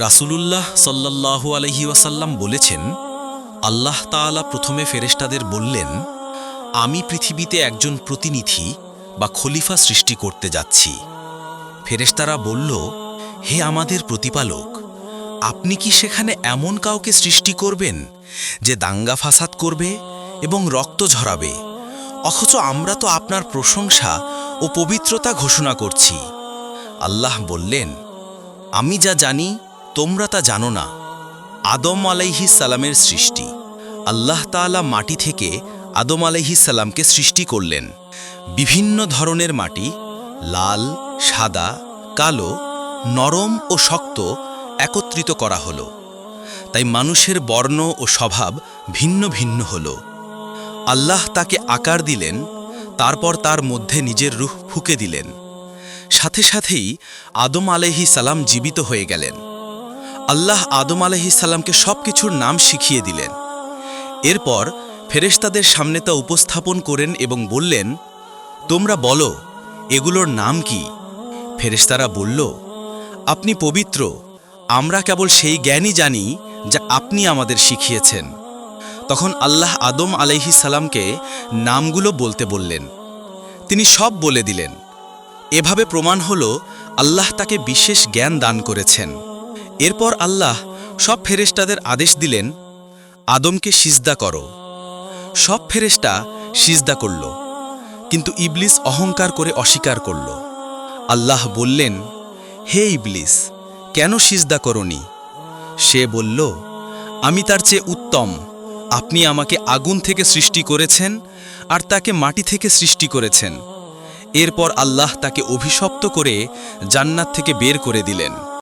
রাসূলুল্লাহ সাল্লাল্লাহু আলহি ওয়াসাল্লাম বলেছেন, আল্লাহ তাআলা প্রথমে ফেরেশতাদের বললেন, আমি পৃথিবীতে একজন প্রতিনিধি বা খলিফা সৃষ্টি করতে যাচ্ছি। ফেরেশতারা বলল, হে আমাদের প্রতিপালক, আপনি কি সেখানে এমন কাউকে সৃষ্টি করবেন যে দাঙ্গা ফাসাদ করবে এবং রক্ত ঝরাবে? অথচ আমরা তো আপনার প্রশংসা ও পবিত্রতা ঘোষণা করছি। আল্লাহ বললেন, আমি যা জানি তোমরা তা জানো না। আদম আলাইহি সালামের সৃষ্টি। আল্লাহ তাআলা মাটি থেকে আদম আলাইহি সালামকে সৃষ্টি করলেন। বিভিন্ন ধরনের মাটি, লাল, সাদা, কালো, নরম ও শক্ত একত্রিত করা হলো। তাই মানুষের বর্ণ ও স্বভাব ভিন্ন ভিন্ন হল। আল্লাহ তাকে আকার দিলেন, তারপর তার মধ্যে নিজের রুহ ফুকে দিলেন। সাথে সাথেই আদম আলাইহি সালাম জীবিত হয়ে গেলেন। আল্লাহ আদম আলাইহি সালামকে সব কিছুর নাম শিখিয়ে দিলেন। এরপর ফেরেশতাদের সামনে তা উপস্থাপন করেন এবং বললেন, তোমরা বলো, এগুলোর নাম কি? ফেরেশতারা বলল, আপনি পবিত্র, আমরা কেবল সেই জ্ঞানই জানি যা আপনি আমাদের শিখিয়েছেন। তখন আল্লাহ আদম আলাইহি সালামকে নামগুলো বলতে বললেন। তিনি সব বলে দিলেন। এভাবে প্রমাণ হল, আল্লাহ তাকে বিশেষ জ্ঞান দান করেছেন। এরপর আল্লাহ সব ফেরেশতাদের আদেশ দিলেন, আদমকে সিজদা করো। সব ফেরেশতা সিজদা করল, কিন্তু ইবলিস অহংকার করে অস্বীকার করল। আল্লাহ বললেন, হে ইবলিস, কেন সিজদা করনি? সে বলল, আমি তার চেয়ে উত্তম। আপনি আমাকে আগুন থেকে সৃষ্টি করেছেন আর তাকে মাটি থেকে সৃষ্টি করেছেন। এরপর আল্লাহ তাকে অভিশপ্ত করে জান্নাত থেকে বের করে দিলেন।